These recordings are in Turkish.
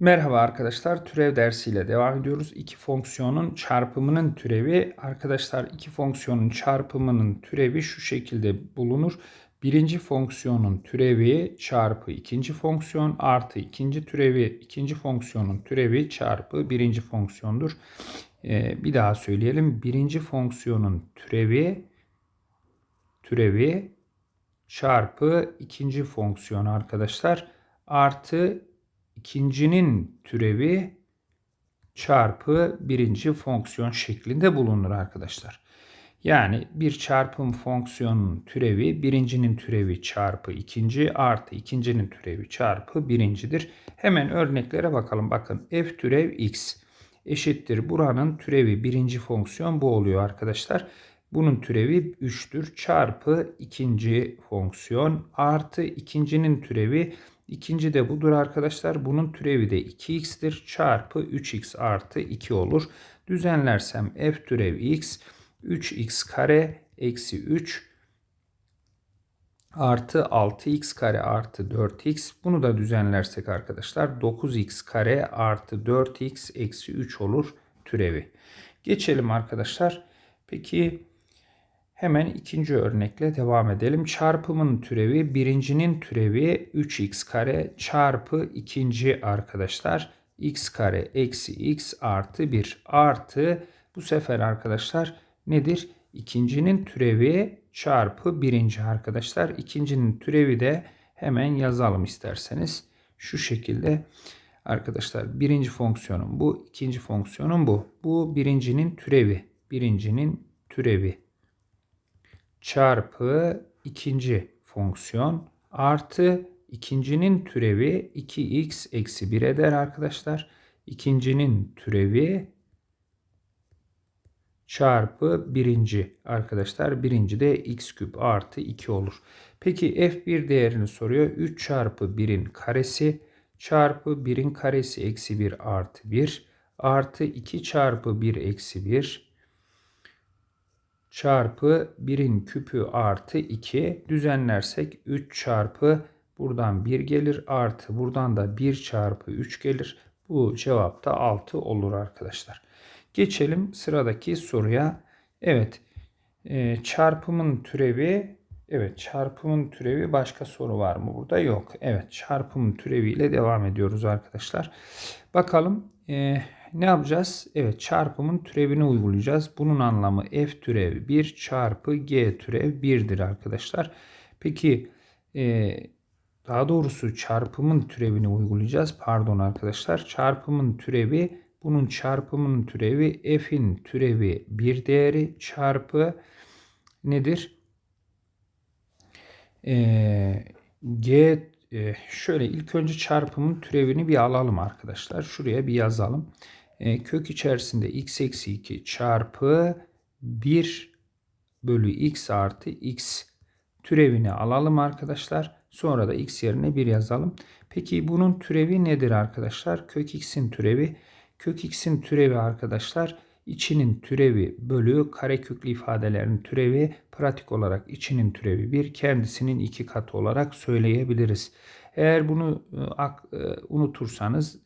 Merhaba arkadaşlar, türev dersiyle devam ediyoruz. İki fonksiyonun çarpımının türevi. Arkadaşlar iki fonksiyonun çarpımının türevi şu şekilde bulunur. Birinci fonksiyonun türevi çarpı ikinci fonksiyon artı ikinci türevi, ikinci fonksiyonun türevi çarpı birinci fonksiyondur. Ee, bir daha söyleyelim. Birinci fonksiyonun türevi türevi çarpı ikinci fonksiyon arkadaşlar artı ikincinin türevi çarpı birinci fonksiyon şeklinde bulunur arkadaşlar. Yani bir çarpım fonksiyonun türevi birincinin türevi çarpı ikinci artı ikincinin türevi çarpı birincidir. Hemen örneklere bakalım. Bakın f türev x eşittir. Buranın türevi birinci fonksiyon bu oluyor arkadaşlar. Bunun türevi 3'tür. Çarpı ikinci fonksiyon artı ikincinin türevi İkinci de budur arkadaşlar. Bunun türevi de 2x'tir. Çarpı 3x artı 2 olur. Düzenlersem f türev x 3x kare eksi 3 artı 6x kare artı 4x. Bunu da düzenlersek arkadaşlar 9x kare artı 4x eksi 3 olur türevi. Geçelim arkadaşlar. Peki Hemen ikinci örnekle devam edelim. Çarpımın türevi birincinin türevi 3x kare çarpı ikinci arkadaşlar x kare eksi x artı 1 artı bu sefer arkadaşlar nedir? İkincinin türevi çarpı birinci arkadaşlar. İkincinin türevi de hemen yazalım isterseniz. Şu şekilde arkadaşlar birinci fonksiyonun bu ikinci fonksiyonun bu. Bu birincinin türevi. Birincinin türevi çarpı ikinci fonksiyon artı ikincinin türevi 2x eksi 1 eder arkadaşlar. İkincinin türevi çarpı birinci arkadaşlar. Birinci de x küp artı 2 olur. Peki f1 değerini soruyor. 3 çarpı 1'in karesi çarpı 1'in karesi eksi 1 artı 1 artı 2 çarpı 1 eksi 1 çarpı 1'in küpü artı 2 düzenlersek 3 çarpı buradan 1 gelir artı buradan da 1 çarpı 3 gelir. Bu cevap da 6 olur arkadaşlar. Geçelim sıradaki soruya. Evet e, çarpımın türevi Evet çarpımın türevi başka soru var mı burada? Yok. Evet çarpımın türeviyle devam ediyoruz arkadaşlar. Bakalım e, ne yapacağız? Evet çarpımın türevini uygulayacağız. Bunun anlamı f türev 1 çarpı g türev 1'dir arkadaşlar. Peki e, daha doğrusu çarpımın türevini uygulayacağız. Pardon arkadaşlar. Çarpımın türevi bunun çarpımın türevi f'in türevi 1 değeri çarpı nedir? E, g e, şöyle ilk önce çarpımın türevini bir alalım arkadaşlar. Şuraya bir yazalım. E, kök içerisinde x eksi 2 çarpı 1 bölü x artı x türevini alalım arkadaşlar. Sonra da x yerine 1 yazalım. Peki bunun türevi nedir arkadaşlar? Kök x'in türevi. Kök x'in türevi arkadaşlar içinin türevi bölü kareköklü ifadelerin türevi pratik olarak içinin türevi 1 kendisinin 2 katı olarak söyleyebiliriz. Eğer bunu e, e, unutursanız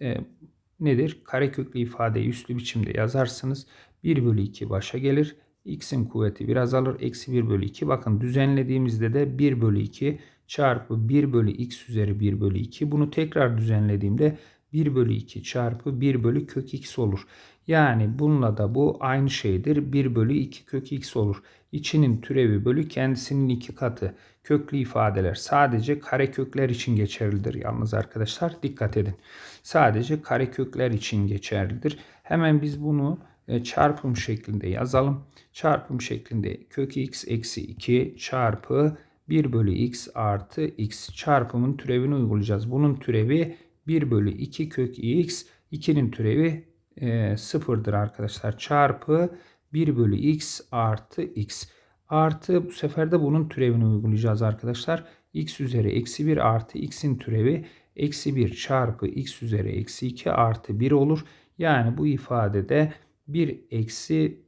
nedir? Kareköklü ifadeyi üslü biçimde yazarsınız. 1 bölü 2 başa gelir. X'in kuvveti biraz alır. Eksi 1 bölü 2. Bakın düzenlediğimizde de 1 bölü 2 çarpı 1 bölü x üzeri 1 bölü 2. Bunu tekrar düzenlediğimde 1 bölü 2 çarpı 1 bölü kök x olur. Yani bununla da bu aynı şeydir. 1 bölü 2 kök x olur. İçinin türevi bölü kendisinin iki katı. Köklü ifadeler sadece kare kökler için geçerlidir. Yalnız arkadaşlar dikkat edin. Sadece kare kökler için geçerlidir. Hemen biz bunu e, çarpım şeklinde yazalım. Çarpım şeklinde kök x eksi 2 çarpı 1 bölü x artı x çarpımın türevini uygulayacağız. Bunun türevi 1 bölü 2 kök x 2'nin türevi e, sıfırdır arkadaşlar. Çarpı 1 bölü x artı x. Artı bu sefer de bunun türevini uygulayacağız arkadaşlar. x üzeri eksi 1 artı x'in türevi eksi 1 çarpı x üzeri eksi 2 artı 1 olur. Yani bu ifadede 1 eksi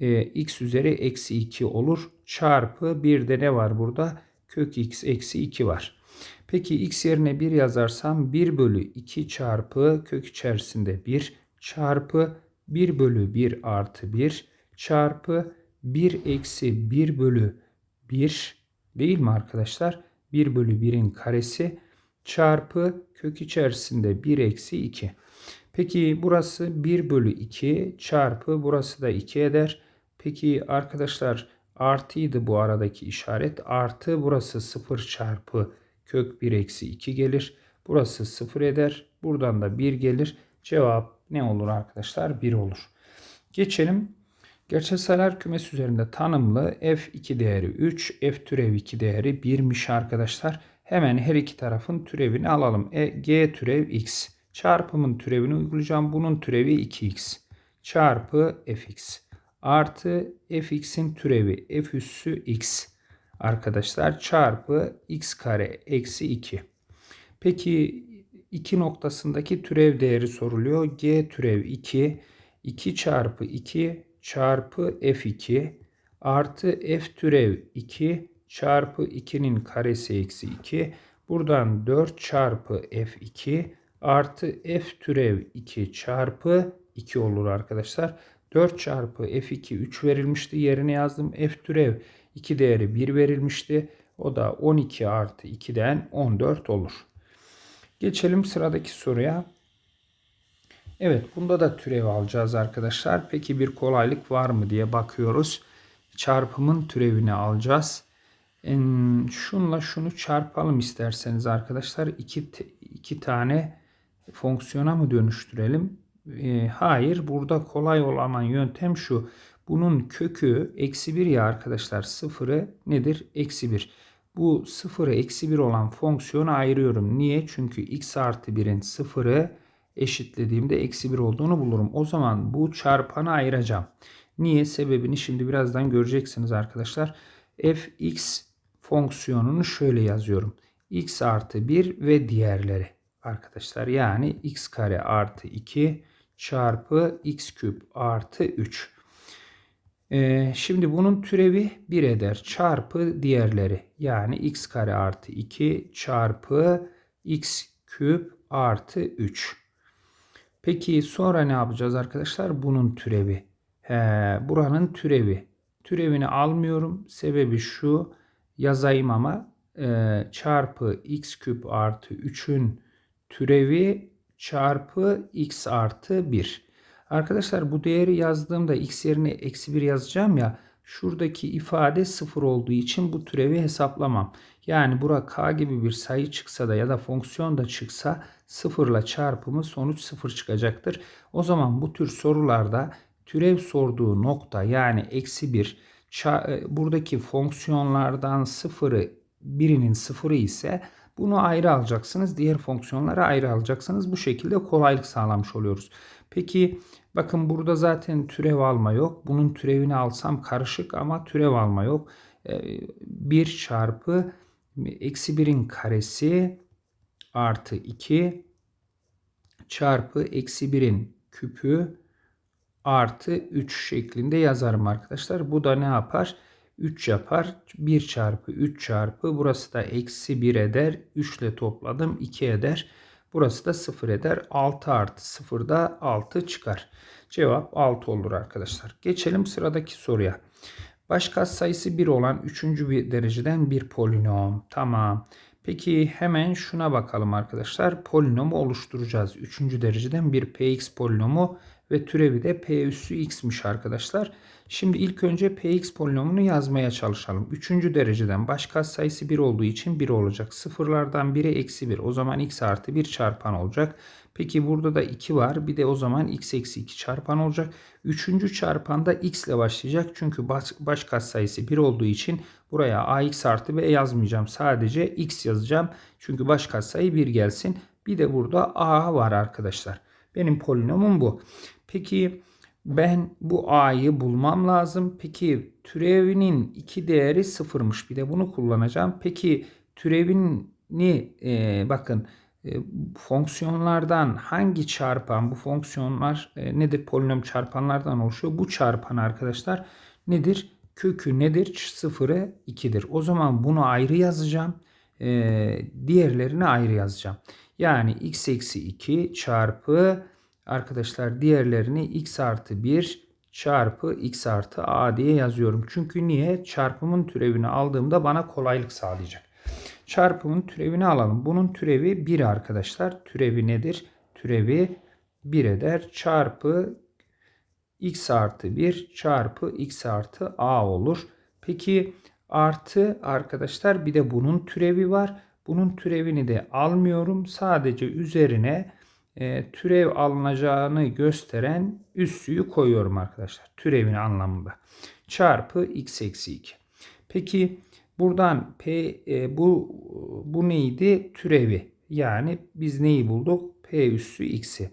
e, x üzeri eksi 2 olur. Çarpı bir de ne var burada? Kök x eksi 2 var. Peki x yerine 1 yazarsam 1 bölü 2 çarpı kök içerisinde 1 çarpı 1 bölü 1 artı 1 çarpı 1 eksi 1 bölü 1 değil mi arkadaşlar? 1 bölü 1'in karesi çarpı kök içerisinde 1 eksi 2. Peki burası 1 bölü 2 çarpı burası da 2 eder. Peki arkadaşlar artıydı bu aradaki işaret. Artı burası 0 çarpı kök 1 eksi 2 gelir. Burası 0 eder. Buradan da 1 gelir. Cevap ne olur arkadaşlar? 1 olur. Geçelim. Gerçel sayılar kümesi üzerinde tanımlı f2 değeri 3, f türev 2 değeri 1'miş arkadaşlar. Hemen her iki tarafın türevini alalım. E, g türev x. Çarpımın türevini uygulayacağım. Bunun türevi 2x çarpı fx artı fx'in türevi f üssü x arkadaşlar çarpı x kare eksi 2. Peki 2 noktasındaki türev değeri soruluyor. g türev 2 2 çarpı 2 çarpı f2 artı f türev 2 çarpı 2'nin karesi eksi 2. Buradan 4 çarpı f2 artı f türev 2 çarpı 2 olur arkadaşlar. 4 çarpı f2 3 verilmişti. Yerine yazdım. f türev 2 değeri 1 verilmişti. O da 12 artı 2'den 14 olur. Geçelim sıradaki soruya. Evet bunda da türev alacağız arkadaşlar. Peki bir kolaylık var mı diye bakıyoruz. Çarpımın türevini alacağız. Şunla şunu çarpalım isterseniz arkadaşlar. İki, iki tane fonksiyona mı dönüştürelim? E, hayır burada kolay olan yöntem şu. Bunun kökü eksi 1 ya arkadaşlar sıfırı nedir? Eksi 1. Bu sıfırı eksi 1 olan fonksiyonu ayırıyorum. Niye? Çünkü x artı 1'in sıfırı eşitlediğimde eksi 1 olduğunu bulurum. O zaman bu çarpanı ayıracağım. Niye? Sebebini şimdi birazdan göreceksiniz arkadaşlar. fx fonksiyonunu şöyle yazıyorum. x artı 1 ve diğerleri arkadaşlar. Yani x kare artı 2 çarpı x küp artı 3. Ee, şimdi bunun türevi 1 eder. Çarpı diğerleri. Yani x kare artı 2 çarpı x küp artı 3. Peki sonra ne yapacağız arkadaşlar? Bunun türevi. He, buranın türevi. Türevini almıyorum. Sebebi şu. Yazayım ama e, çarpı x küp artı 3'ün türevi çarpı x artı 1. Arkadaşlar bu değeri yazdığımda x yerine eksi 1 yazacağım ya. Şuradaki ifade 0 olduğu için bu türevi hesaplamam. Yani bura k gibi bir sayı çıksa da ya da fonksiyon da çıksa 0 ile çarpımı sonuç 0 çıkacaktır. O zaman bu tür sorularda türev sorduğu nokta yani eksi 1 e, buradaki fonksiyonlardan sıfırı birinin sıfırı ise bunu ayrı alacaksınız. Diğer fonksiyonları ayrı alacaksınız. Bu şekilde kolaylık sağlamış oluyoruz. Peki bakın burada zaten türev alma yok. Bunun türevini alsam karışık ama türev alma yok. 1 ee, çarpı eksi 1'in karesi artı 2 çarpı eksi 1'in küpü artı 3 şeklinde yazarım arkadaşlar. Bu da ne yapar? 3 yapar. 1 çarpı 3 çarpı burası da eksi 1 eder. 3 ile topladım 2 eder. Burası da 0 eder. 6 artı 0 da 6 çıkar. Cevap 6 olur arkadaşlar. Geçelim sıradaki soruya. Baş sayısı 1 olan 3. bir dereceden bir polinom. Tamam. Peki hemen şuna bakalım arkadaşlar. Polinomu oluşturacağız. 3. dereceden bir px polinomu ve türevi de p üssü x'miş arkadaşlar. Şimdi ilk önce px polinomunu yazmaya çalışalım. Üçüncü dereceden baş sayısı 1 olduğu için 1 olacak. Sıfırlardan biri eksi 1. O zaman x artı 1 çarpan olacak. Peki burada da 2 var. Bir de o zaman x eksi 2 çarpan olacak. Üçüncü çarpanda x ile başlayacak. Çünkü baş, baş sayısı 1 olduğu için buraya ax artı b yazmayacağım. Sadece x yazacağım. Çünkü baş sayı 1 gelsin. Bir de burada a var arkadaşlar. Benim polinomum bu. Peki ben bu a'yı bulmam lazım. Peki türevinin iki değeri sıfırmış. Bir de bunu kullanacağım. Peki türevini e, bakın e, fonksiyonlardan hangi çarpan bu fonksiyonlar e, nedir? Polinom çarpanlardan oluşuyor. Bu çarpan arkadaşlar nedir? Kökü nedir? Sıfırı 2'dir. O zaman bunu ayrı yazacağım. e, diğerlerini ayrı yazacağım. Yani x eksi 2 çarpı arkadaşlar diğerlerini x artı 1 çarpı x artı a diye yazıyorum. Çünkü niye? Çarpımın türevini aldığımda bana kolaylık sağlayacak. Çarpımın türevini alalım. Bunun türevi 1 arkadaşlar. Türevi nedir? Türevi 1 eder. Çarpı x artı 1 çarpı x artı a olur. Peki artı arkadaşlar bir de bunun türevi var. Bunun türevini de almıyorum. Sadece üzerine e, türev alınacağını gösteren üssüyü koyuyorum arkadaşlar. Türevin anlamında. Çarpı x eksi 2. Peki buradan p e, bu bu neydi? Türevi. Yani biz neyi bulduk? p üssü x'i.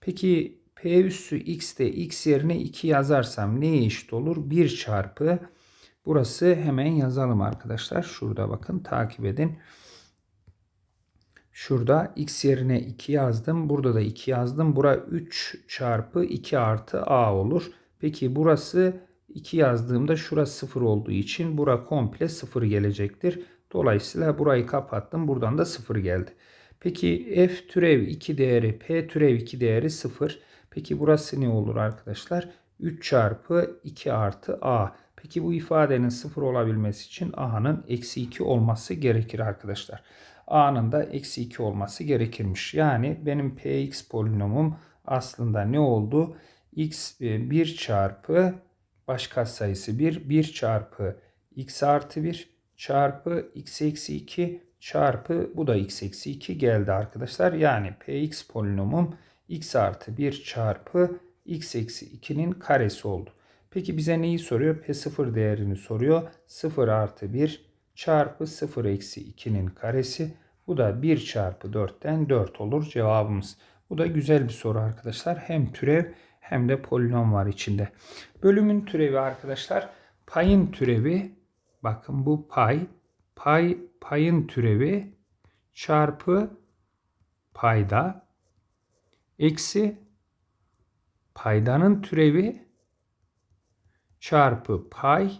Peki p üssü x'te x yerine 2 yazarsam neye eşit olur? 1 çarpı burası hemen yazalım arkadaşlar. Şurada bakın takip edin. Şurada x yerine 2 yazdım. Burada da 2 yazdım. Bura 3 çarpı 2 artı a olur. Peki burası 2 yazdığımda şurası 0 olduğu için bura komple 0 gelecektir. Dolayısıyla burayı kapattım. Buradan da 0 geldi. Peki f türev 2 değeri p türev 2 değeri 0. Peki burası ne olur arkadaşlar? 3 çarpı 2 artı a. Peki bu ifadenin 0 olabilmesi için a'nın eksi 2 olması gerekir arkadaşlar a'nın da eksi 2 olması gerekirmiş. Yani benim px polinomum aslında ne oldu? x 1 e, çarpı baş sayısı 1, 1 çarpı x artı 1 çarpı x eksi 2 çarpı bu da x eksi 2 geldi arkadaşlar. Yani px polinomum x artı 1 çarpı x eksi 2'nin karesi oldu. Peki bize neyi soruyor? P0 değerini soruyor. 0 artı 1 çarpı 0 eksi 2'nin karesi. Bu da 1 çarpı 4'ten 4 olur cevabımız. Bu da güzel bir soru arkadaşlar. Hem türev hem de polinom var içinde. Bölümün türevi arkadaşlar payın türevi bakın bu pay pay payın türevi çarpı payda eksi paydanın türevi çarpı pay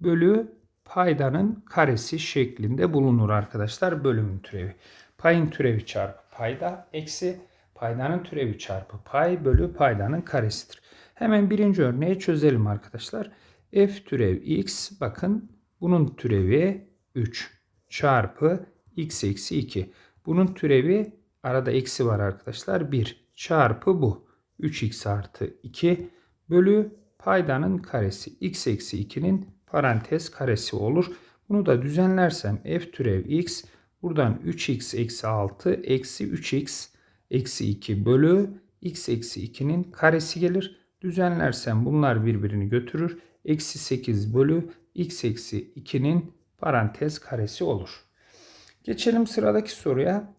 bölü paydanın karesi şeklinde bulunur arkadaşlar bölümün türevi. Payın türevi çarpı payda eksi paydanın türevi çarpı pay bölü paydanın karesidir. Hemen birinci örneği çözelim arkadaşlar. f türev x bakın bunun türevi 3 çarpı x eksi 2. Bunun türevi arada eksi var arkadaşlar 1 çarpı bu 3x artı 2 bölü paydanın karesi x eksi 2'nin parantez karesi olur. Bunu da düzenlersem f türev x buradan 3x eksi 6 eksi 3x eksi 2 bölü x eksi 2'nin karesi gelir. Düzenlersem bunlar birbirini götürür. Eksi 8 bölü x eksi 2'nin parantez karesi olur. Geçelim sıradaki soruya.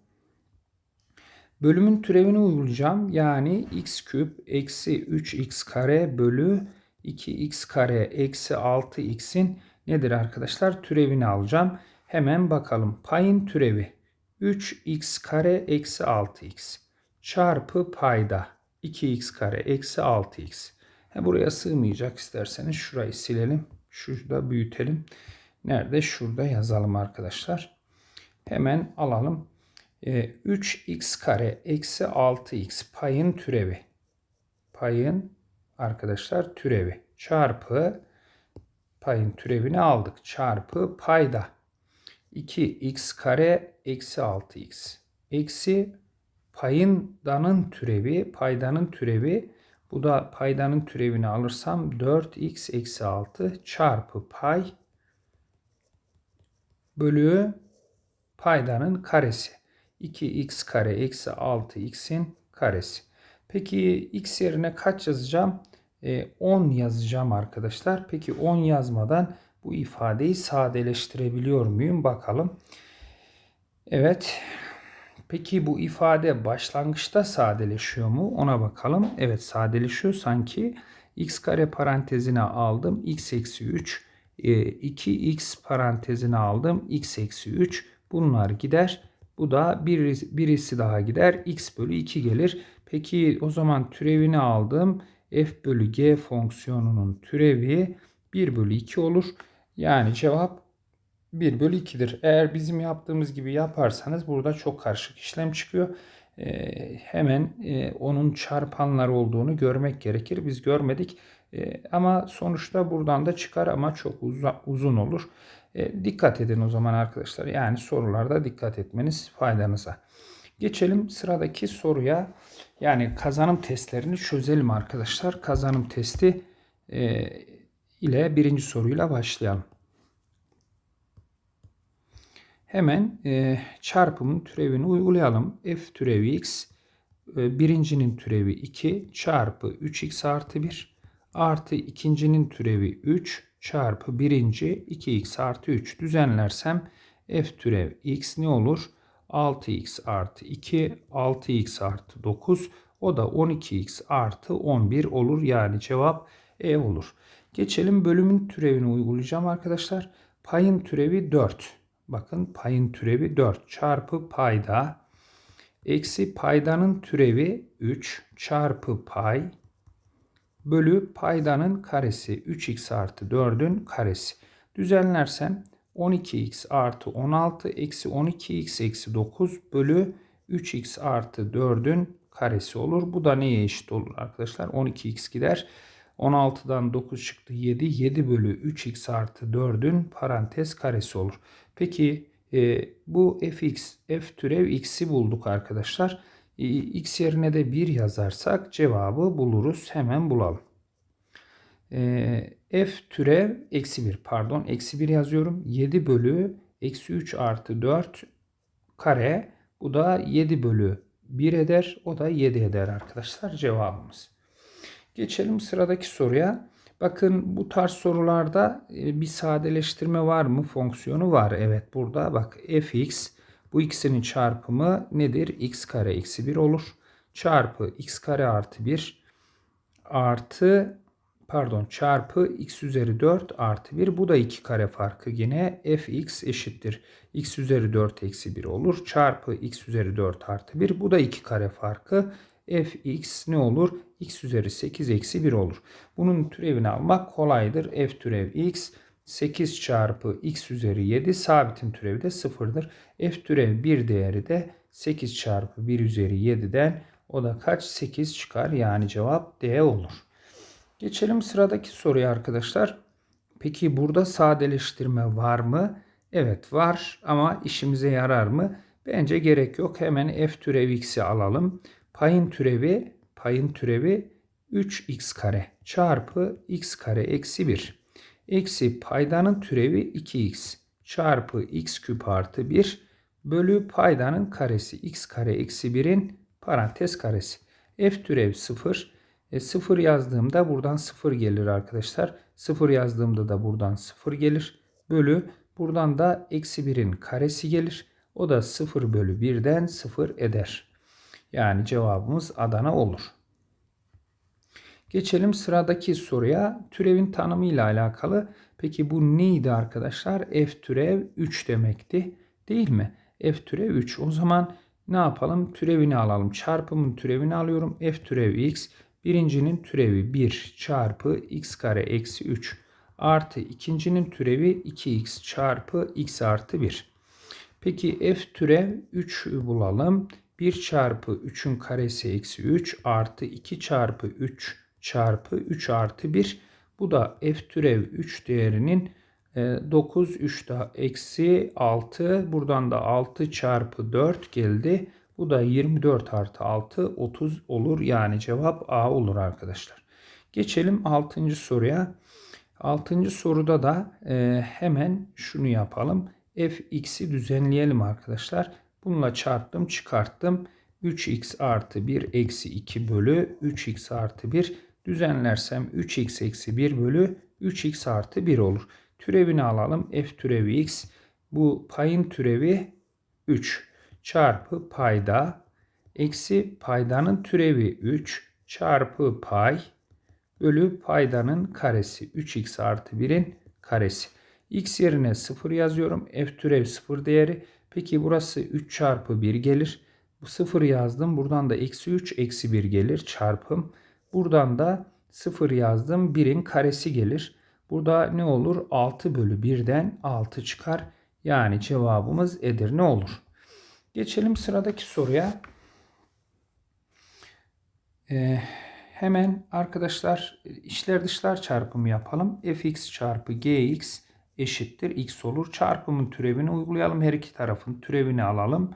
Bölümün türevini uygulayacağım. Yani x küp eksi 3x kare bölü 2x kare eksi 6x'in nedir arkadaşlar? Türevini alacağım. Hemen bakalım. Payın türevi 3x kare eksi 6x çarpı payda 2x kare eksi 6x. He, buraya sığmayacak isterseniz şurayı silelim. Şurada büyütelim. Nerede? Şurada yazalım arkadaşlar. Hemen alalım. 3x ee, kare eksi 6x payın türevi. Payın arkadaşlar türevi çarpı payın türevini aldık. Çarpı payda 2x kare eksi 6x eksi payındanın türevi paydanın türevi bu da paydanın türevini alırsam 4x eksi 6 çarpı pay bölü paydanın karesi. 2x kare eksi 6x'in karesi. Peki x yerine kaç yazacağım? 10 e, yazacağım arkadaşlar. Peki 10 yazmadan bu ifadeyi sadeleştirebiliyor muyum? Bakalım. Evet. Peki bu ifade başlangıçta sadeleşiyor mu? Ona bakalım. Evet sadeleşiyor. Sanki x kare parantezine aldım. x eksi 3. 2x e, parantezine aldım. x eksi 3. Bunlar gider. Bu da bir, birisi daha gider. x bölü 2 gelir. Peki o zaman türevini aldım f bölü g fonksiyonunun türevi 1 bölü 2 olur. Yani cevap 1 bölü 2'dir. Eğer bizim yaptığımız gibi yaparsanız burada çok karışık işlem çıkıyor. Ee, hemen e, onun çarpanlar olduğunu görmek gerekir. Biz görmedik. E, ama sonuçta buradan da çıkar ama çok uza, uzun olur. E, dikkat edin o zaman arkadaşlar. Yani sorularda dikkat etmeniz faydanıza. Geçelim sıradaki soruya. Yani kazanım testlerini çözelim arkadaşlar. Kazanım testi e, ile birinci soruyla başlayalım. Hemen e, çarpımın türevini uygulayalım. f türevi x e, birincinin türevi 2 çarpı 3x artı 1 artı ikincinin türevi 3 çarpı birinci 2x artı 3 düzenlersem f türev x ne olur? 6x artı 2 6x artı 9 o da 12x artı 11 olur. Yani cevap E olur. Geçelim bölümün türevini uygulayacağım arkadaşlar. Payın türevi 4. Bakın payın türevi 4 çarpı payda eksi paydanın türevi 3 çarpı pay bölü paydanın karesi 3x artı 4'ün karesi. Düzenlersem 12x artı 16 eksi 12x eksi 9 bölü 3x artı 4'ün karesi olur. Bu da neye eşit olur arkadaşlar? 12x gider. 16'dan 9 çıktı 7. 7 bölü 3x artı 4'ün parantez karesi olur. Peki e, bu fx, f türev x'i bulduk arkadaşlar. E, x yerine de 1 yazarsak cevabı buluruz. Hemen bulalım. E, f türev eksi 1 pardon eksi 1 yazıyorum. 7 bölü eksi 3 artı 4 kare. Bu da 7 bölü 1 eder. O da 7 eder arkadaşlar cevabımız. Geçelim sıradaki soruya. Bakın bu tarz sorularda e, bir sadeleştirme var mı? Fonksiyonu var. Evet burada bak fx bu ikisinin çarpımı nedir? x kare eksi 1 olur. Çarpı x kare artı 1 artı pardon çarpı x üzeri 4 artı 1. Bu da 2 kare farkı yine fx eşittir. x üzeri 4 eksi 1 olur. Çarpı x üzeri 4 artı 1. Bu da 2 kare farkı fx ne olur? x üzeri 8 eksi 1 olur. Bunun türevini almak kolaydır. f türev x 8 çarpı x üzeri 7 sabitin türevi de 0'dır. f türev 1 değeri de 8 çarpı 1 üzeri 7'den o da kaç? 8 çıkar. Yani cevap D olur. Geçelim sıradaki soruya arkadaşlar. Peki burada sadeleştirme var mı? Evet var ama işimize yarar mı? Bence gerek yok. Hemen f türev x'i alalım. Payın türevi, payın türevi 3x kare çarpı x kare eksi 1. Eksi paydanın türevi 2x çarpı x küp artı 1 bölü paydanın karesi x kare eksi 1'in parantez karesi. f türev 0. E, 0 yazdığımda buradan 0 gelir arkadaşlar. 0 yazdığımda da buradan 0 gelir. Bölü buradan da eksi 1'in karesi gelir. O da 0 bölü 1'den 0 eder. Yani cevabımız Adana olur. Geçelim sıradaki soruya. Türevin tanımı ile alakalı. Peki bu neydi arkadaşlar? F türev 3 demekti. Değil mi? F türev 3. O zaman ne yapalım? Türevini alalım. Çarpımın türevini alıyorum. F türev x. Birincinin türevi 1 çarpı x kare eksi 3 artı ikincinin türevi 2x çarpı x artı 1. Peki f türev 3 bulalım. 1 çarpı 3'ün karesi eksi 3 artı 2 çarpı 3 çarpı 3 artı 1. Bu da f türev 3 değerinin 9 3 da eksi 6 buradan da 6 çarpı 4 geldi. Bu da 24 artı 6 30 olur yani cevap A olur arkadaşlar. Geçelim 6. soruya. 6. soruda da e, hemen şunu yapalım. fx'i düzenleyelim arkadaşlar. Bununla çarptım çıkarttım. 3x artı 1 eksi 2 bölü 3x artı 1 düzenlersem 3x eksi 1 bölü 3x artı 1 olur. Türevini alalım. f türevi x. Bu payın türevi 3 çarpı payda eksi paydanın türevi 3 çarpı pay bölü paydanın karesi 3x artı 1'in karesi. x yerine 0 yazıyorum. f türev 0 değeri Peki burası 3 çarpı 1 gelir. Bu 0 yazdım. Buradan da eksi 3 eksi 1 gelir çarpım. Buradan da 0 yazdım. 1'in karesi gelir. Burada ne olur? 6 bölü 1'den 6 çıkar. Yani cevabımız Edirne olur. Geçelim sıradaki soruya. Ee, hemen arkadaşlar içler dışlar çarpımı yapalım. fx çarpı gx eşittir x olur. Çarpımın türevini uygulayalım. Her iki tarafın türevini alalım.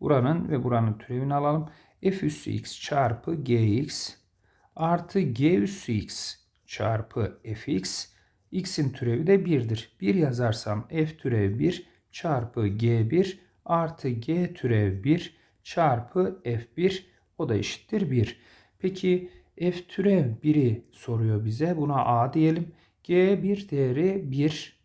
Buranın ve buranın türevini alalım. f üssü x çarpı gx artı g üssü x çarpı fx x'in türevi de 1'dir. 1 yazarsam f türev 1 çarpı g1 artı g türev 1 çarpı f1 o da eşittir 1. Peki f türev 1'i soruyor bize. Buna a diyelim. g1 değeri 1.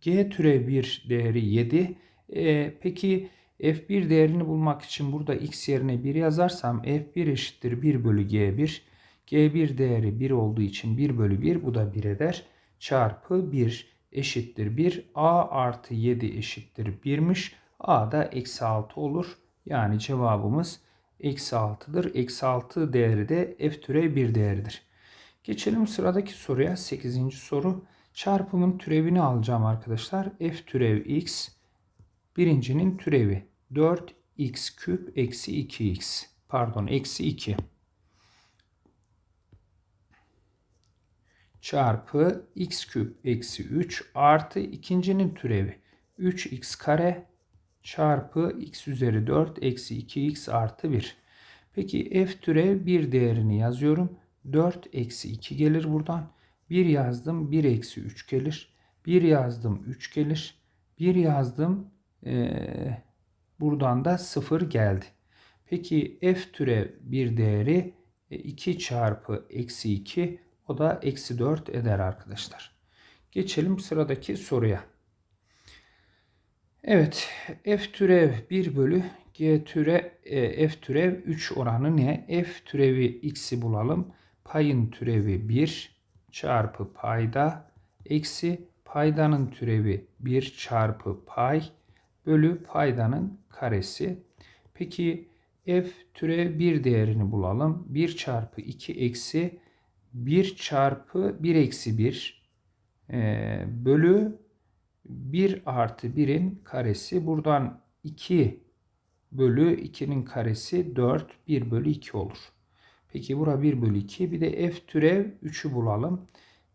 g türev 1 değeri 7. E, peki f1 değerini bulmak için burada x yerine 1 yazarsam f1 eşittir 1 bölü g1. g1 değeri 1 olduğu için 1 bölü 1 bu da 1 eder. Çarpı 1 eşittir 1. a artı 7 eşittir 1'miş. A da eksi 6 olur. Yani cevabımız eksi 6'dır. Eksi 6 değeri de f türev 1 değeridir. Geçelim sıradaki soruya. 8. soru. Çarpımın türevini alacağım arkadaşlar. f türev x birincinin türevi 4x küp eksi 2x pardon eksi 2 çarpı x küp eksi 3 artı ikincinin türevi 3x kare çarpı x üzeri 4 eksi 2x artı 1. Peki f türev 1 değerini yazıyorum. 4 eksi 2 gelir buradan. 1 yazdım 1 eksi 3 gelir. 1 yazdım 3 gelir. 1 yazdım ee, buradan da 0 geldi. Peki f türev 1 değeri 2 çarpı eksi 2 o da eksi 4 eder arkadaşlar. Geçelim sıradaki soruya. Evet f türev 1 bölü g türe e, f türev 3 oranı ne? f türevi x'i bulalım. Payın türevi 1 çarpı payda eksi paydanın türevi 1 çarpı pay bölü paydanın karesi. Peki f türev 1 değerini bulalım. 1 çarpı 2 eksi 1 çarpı 1 eksi 1 e, bölü 1 artı 1'in karesi. Buradan 2 bölü 2'nin karesi 4. 1 bölü 2 olur. Peki bura 1 bölü 2. Bir de f türev 3'ü bulalım.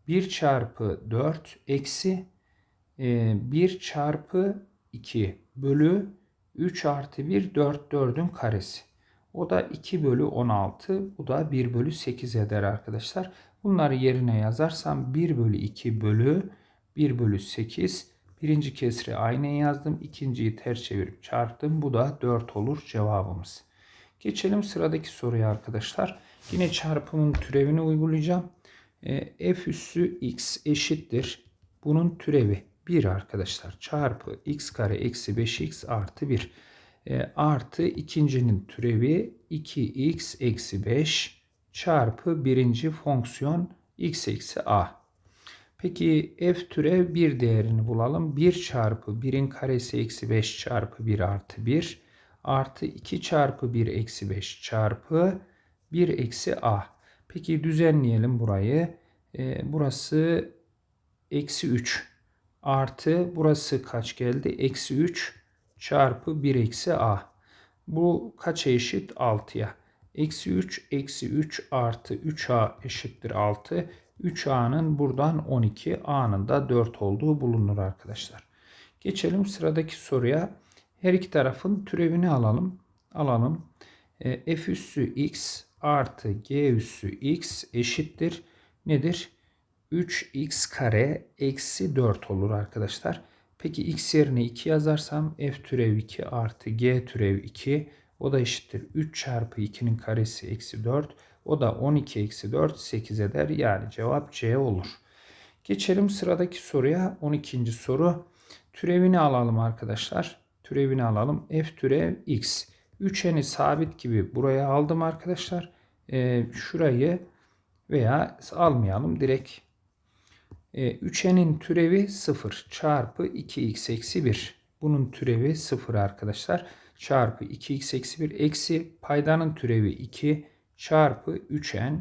1 çarpı 4 eksi 1 e, çarpı 2 bölü 3 artı 1 4 4'ün karesi. O da 2 bölü 16. Bu da 1 bölü 8 eder arkadaşlar. Bunları yerine yazarsam 1 bölü 2 bölü 1 bölü 8. Birinci kesri aynı yazdım. ikinciyi ters çevirip çarptım. Bu da 4 olur cevabımız. Geçelim sıradaki soruya arkadaşlar. Yine çarpımın türevini uygulayacağım. E, f üssü x eşittir. Bunun türevi 1 arkadaşlar. Çarpı x kare eksi 5x artı 1. E, artı ikincinin türevi 2x eksi 5 çarpı birinci fonksiyon x eksi a. Peki f türev 1 değerini bulalım. 1 çarpı 1'in karesi eksi 5 çarpı 1 artı 1 artı 2 çarpı 1 eksi 5 çarpı 1 eksi a. Peki düzenleyelim burayı. E, burası eksi 3 artı burası kaç geldi? Eksi 3 çarpı 1 eksi a. Bu kaça eşit? 6'ya. Eksi 3 eksi 3 artı 3a eşittir 6. 3a'nın buradan 12 a'nın da 4 olduğu bulunur arkadaşlar. Geçelim sıradaki soruya. Her iki tarafın türevini alalım. Alalım. E, f üssü x artı g üssü x eşittir. Nedir? 3x kare eksi 4 olur arkadaşlar. Peki x yerine 2 yazarsam f türev 2 artı g türev 2 o da eşittir 3 çarpı 2'nin karesi eksi 4. O da 12 eksi 4 8 eder. Yani cevap C olur. Geçelim sıradaki soruya. 12. soru. Türevini alalım arkadaşlar. Türevini alalım. F türev x. Üçeni sabit gibi buraya aldım arkadaşlar. Ee, şurayı veya almayalım. Direkt e, üçenin türevi 0 çarpı 2x eksi 1. Bunun türevi 0 arkadaşlar. Çarpı 2x eksi 1 eksi paydanın türevi 2 çarpı 3n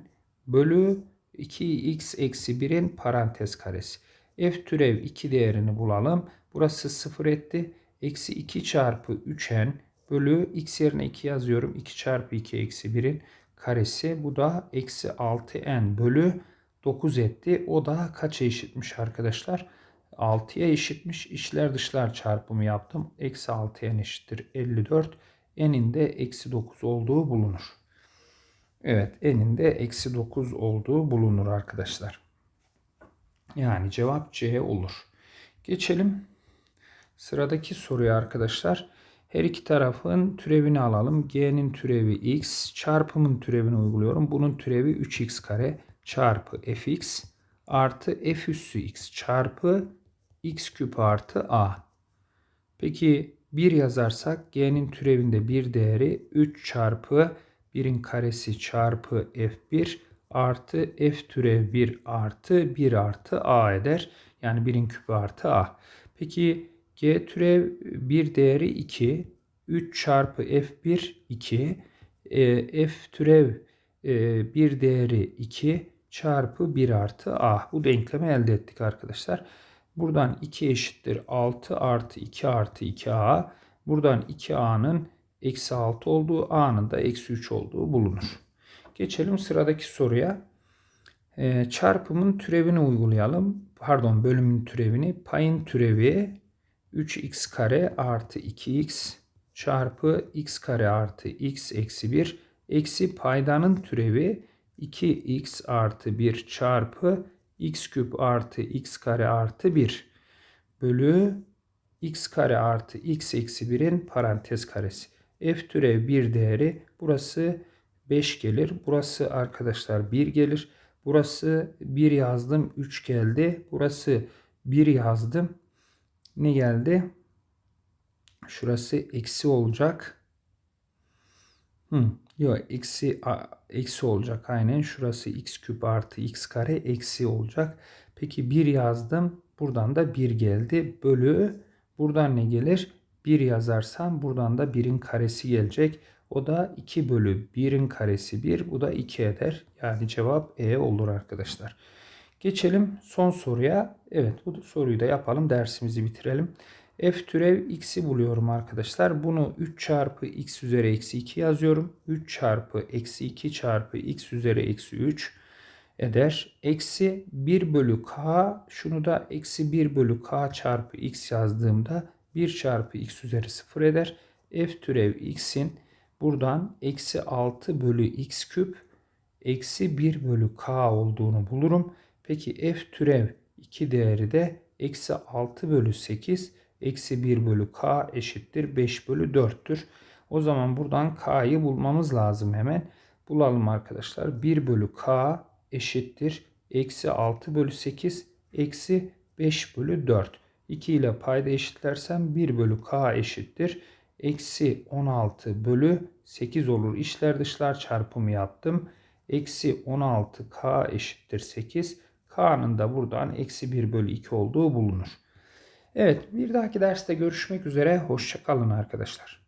bölü 2x eksi 1'in parantez karesi. f türev 2 değerini bulalım. Burası 0 etti. Eksi 2 çarpı 3n bölü x yerine 2 yazıyorum. 2 çarpı 2 eksi 1'in karesi. Bu da eksi 6n bölü 9 etti. O da kaça eşitmiş arkadaşlar? 6'ya eşitmiş. İçler dışlar çarpımı yaptım. Eksi 6n eşittir 54. N'in de eksi 9 olduğu bulunur. Evet n'in de eksi 9 olduğu bulunur arkadaşlar. Yani cevap C olur. Geçelim sıradaki soruya arkadaşlar. Her iki tarafın türevini alalım. G'nin türevi x çarpımın türevini uyguluyorum. Bunun türevi 3x kare çarpı fx artı f üssü x çarpı x küp artı a. Peki 1 yazarsak g'nin türevinde bir değeri 3 çarpı 1'in karesi çarpı f1 artı f türev 1 artı 1 artı a eder. Yani 1'in küpü artı a. Peki g türev 1 değeri 2. 3 çarpı f1 2. E, f türev e, 1 değeri 2 çarpı 1 artı a. Bu denklemi elde ettik arkadaşlar. Buradan 2 eşittir 6 artı 2 artı 2a. Buradan 2a'nın eksi 6 olduğu a'nın da eksi 3 olduğu bulunur. Geçelim sıradaki soruya. Ee, çarpımın türevini uygulayalım. Pardon bölümün türevini. Payın türevi 3x kare artı 2x çarpı x kare artı x eksi 1 eksi paydanın türevi 2x artı 1 çarpı x küp artı x kare artı 1 bölü x kare artı x eksi 1'in parantez karesi. F türev 1 değeri burası 5 gelir. Burası arkadaşlar 1 gelir. Burası 1 yazdım 3 geldi. Burası 1 yazdım. Ne geldi? Şurası eksi olacak. Hı, yok eksi eksi olacak aynen. Şurası x küp artı x kare eksi olacak. Peki 1 yazdım. Buradan da 1 geldi. Bölü buradan ne gelir? 1 yazarsam buradan da 1'in karesi gelecek. O da 2 bölü 1'in karesi 1. Bu da 2 eder. Yani cevap E olur arkadaşlar. Geçelim son soruya. Evet bu soruyu da yapalım. Dersimizi bitirelim. F türev x'i buluyorum arkadaşlar. Bunu 3 çarpı x üzeri eksi 2 yazıyorum. 3 çarpı eksi 2 çarpı x üzeri eksi 3 eder. Eksi 1 bölü k şunu da eksi 1 bölü k çarpı x yazdığımda 1 çarpı x üzeri 0 eder. F türev x'in buradan eksi 6 bölü x küp eksi 1 bölü k olduğunu bulurum. Peki f türev 2 değeri de eksi 6 bölü 8 eksi 1 bölü k eşittir 5 bölü 4'tür. O zaman buradan k'yı bulmamız lazım hemen. Bulalım arkadaşlar. 1 bölü k eşittir. Eksi 6 bölü 8 eksi 5 bölü 4. 2 ile payda eşitlersem 1 bölü k eşittir. Eksi 16 bölü 8 olur. İşler dışlar çarpımı yaptım. Eksi 16k eşittir 8. K'nın da buradan eksi 1 bölü 2 olduğu bulunur. Evet bir dahaki derste görüşmek üzere. Hoşçakalın arkadaşlar.